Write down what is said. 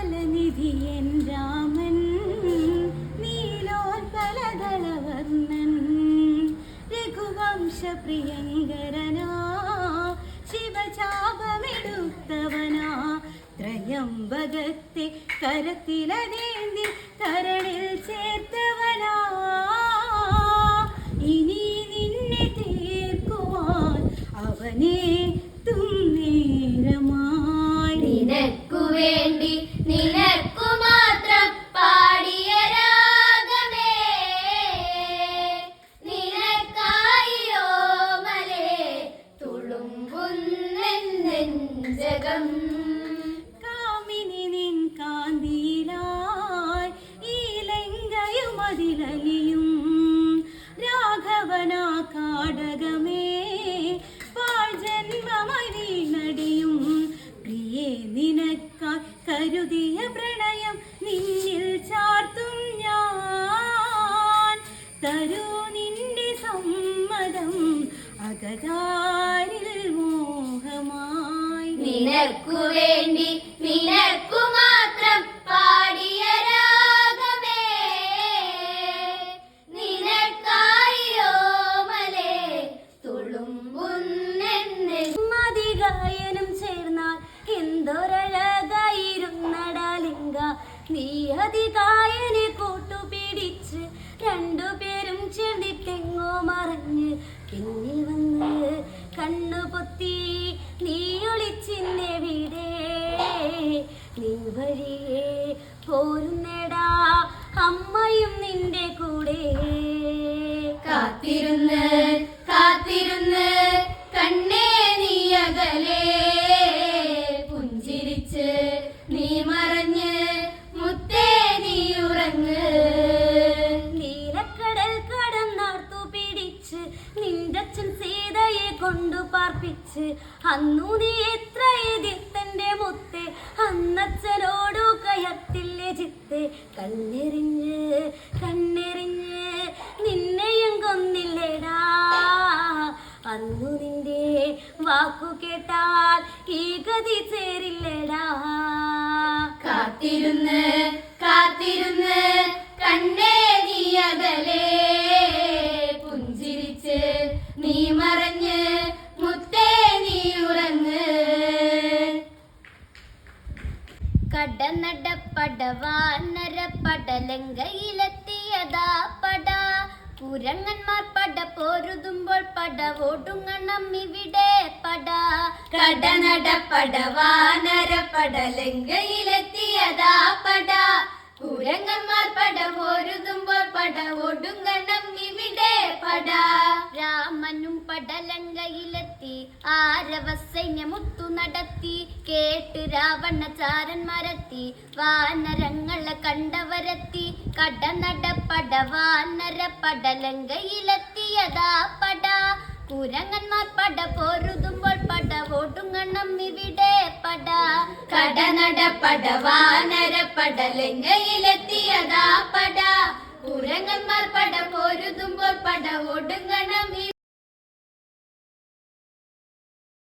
സകലനിധിയൻ രാമൻ നീലോൽപലദളവർണൻ രഘുവംശ പ്രിയങ്കരനാ ശിവചാപമെടുത്തവനാ ത്രയംബകത്തെ കരത്തിലതേന്തി കരളിൽ ചേർത്തവനാ. തുളുമ്പുന്നെഞ്ചകം കാമിനി നിൻ കാന്തിയിലായി ഈ ലങ്കയും അതിലലിയും. രാഘവനാ കാടകമേ പാൾ ജന്മമായി നടിയും പ്രിയേ നിനക്കായി കരുതിയ പ്രണയം നിന്നിൽ ചാർത്തും ഞാൻ. തരൂ നിന്റെ സമ്മതം മോഹമായി നിനക്കു വേണ്ടി നിനക്കു മാത്രം പാടിയ രാഗമേ. നിനക്കായോ മലേ? തുളുമ്പുന്നെഞ്ചകം മതികായനും ചേർന്നാൽ നീ കൂട്ടുപിടിച്ച് മറഞ്ഞ്. പിന്നിൽ വന്ന് കണ്ണു പൊത്തി നീ ഒളിച്ചിന്നെവിടെ നീ വഴിയേ പോരുന്നടാ അമ്മയും നിന്റെ കൂടെ. കാത്തിരുന്ന് പാർപ്പിച്ച് അന്നു നീ എത്ര എതിർത്തന്റെ മുത്ത്? അന്നച്ചനോടു കയത്തില്ലേ ചിത്ത്? കണ്ണെറിഞ്ഞ് കണ്ണെറിഞ്ഞ് നിന്നെയും കൊന്നില്ലേടാ. അന്നു നിന്റെ വാക്കു കേട്ടാൽ ഈ ഗതി ചേരില്ലേടാ. കാത്തിരുന്ന് കാത്തിരുന്ന് കണ്ണേ നീ അകലേ. പുഞ്ചിരിച്ച് നീ മറഞ്ഞ് കടനടപ്പടവാനര പടലങ്കയിലെത്തിയതാ പട. കുരങ്ങന്മാർ പട പോരുതുമ്പോൾ പട ഓടുങ്ങണം ഇവിടെ പട. കടനടപ്പടവാനര പടലങ്കയിലെത്തിയതാ പട. കുരങ്ങന്മാർ പട പോരുതുമ്പോൾ പട ഓടുങ്ങണം ഇവിടെ രാമനും പടലങ്കയിലെത്തി ആരവ സൈന്യമുത്തു നടത്തി കേട്ട് രാവണചാരന്മാരെത്തി വാനരങ്ങളെ കണ്ടവരെത്തി കടനടപ്പട വാനര പടലങ്കയിലെത്തിയതാ പട കുരങ്ങന്മാർ പട പോരുതുമ്പോൾ പട ഓടുങ്ങണം ഇവിടെ പട. കടനടപ്പട പട വാനര പടലങ്കയിലെത്തിയതാ പട.